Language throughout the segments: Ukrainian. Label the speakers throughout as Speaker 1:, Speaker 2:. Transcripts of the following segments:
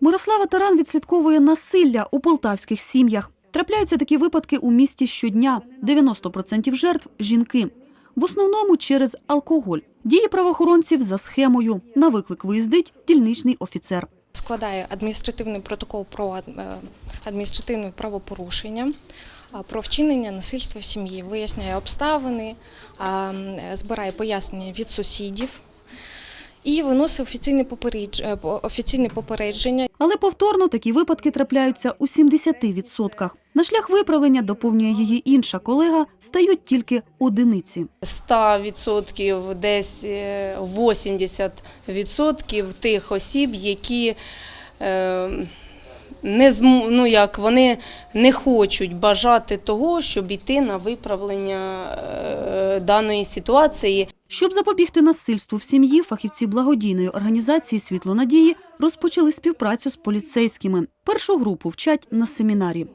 Speaker 1: Мирослава Таран відслідковує насилля у полтавських сім'ях. Трапляються такі випадки у місті щодня. 90% жертв жінки. В основному через алкоголь. Дії правоохоронців за схемою. На виклик виїздить дільничний офіцер.
Speaker 2: складає адміністративний протокол про е, адміністративне правопорушення, про вчинення насильства в сім'ї, виясняє обставини, збирає пояснення від сусідів і виносить офіційне попередж- е, по- офіційне попередження.
Speaker 1: Але повторно такі випадки трапляються у 70%. На шлях виправлення, доповнює її інша колега, стають тільки одиниці.
Speaker 3: 100%, десь е, 80% тих осіб, які е, не ну як вони не хочуть бажати того, щоб йти на виправлення е, даної ситуації.
Speaker 1: Щоб запобігти насильству в сім'ї, фахівці благодійної організації Світло надії розпочали співпрацю з поліцейськими. Першу групу вчать на семінарі.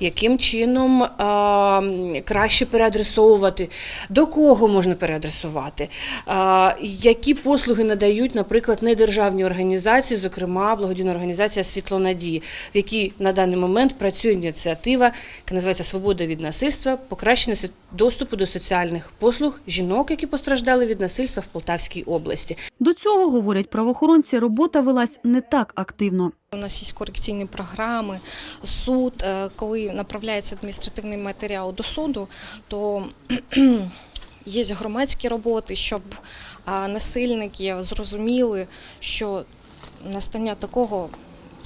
Speaker 4: яким чином а, краще переадресовувати, до кого можна переадресувати, а, які послуги надають, наприклад, недержавні організації, зокрема благодійна організація Світлонадії, в якій на даний момент працює ініціатива, яка називається Свобода від насильства, покращення доступу до соціальних послуг жінок, які постраждали від насильства в Полтавській області.
Speaker 1: До цього, говорять правоохоронці, робота велась не так активно.
Speaker 2: У нас є корекційні програми, суд. Е, Коли направляється адміністративний матеріал до суду, то є громадські роботи, щоб насильники зрозуміли, що настання такого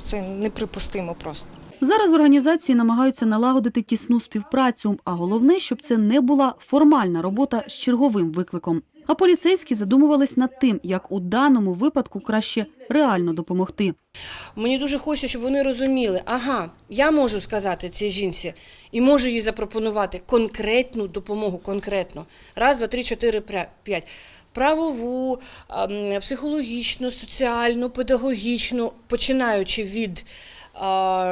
Speaker 2: це неприпустимо просто.
Speaker 1: Зараз організації намагаються налагодити тісну співпрацю, а головне, щоб це не була формальна робота з черговим викликом. А поліцейські задумувались над тим, як у даному випадку краще реально допомогти.
Speaker 4: Мені дуже хочеться, щоб вони розуміли, ага, я можу сказати цій жінці і можу їй запропонувати конкретну допомогу, конкретно. Раз, два, три, чотири, п'ять. Правову, ем, психологічну, соціальну, педагогічну, починаючи від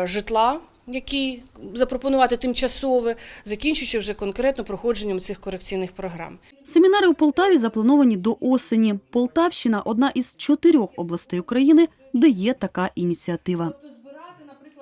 Speaker 4: житла, які запропонувати тимчасове, закінчуючи вже конкретно проходженням цих корекційних програм.
Speaker 1: Семінари у Полтаві заплановані до осені. Полтавщина одна із чотирьох областей України, де є така ініціатива.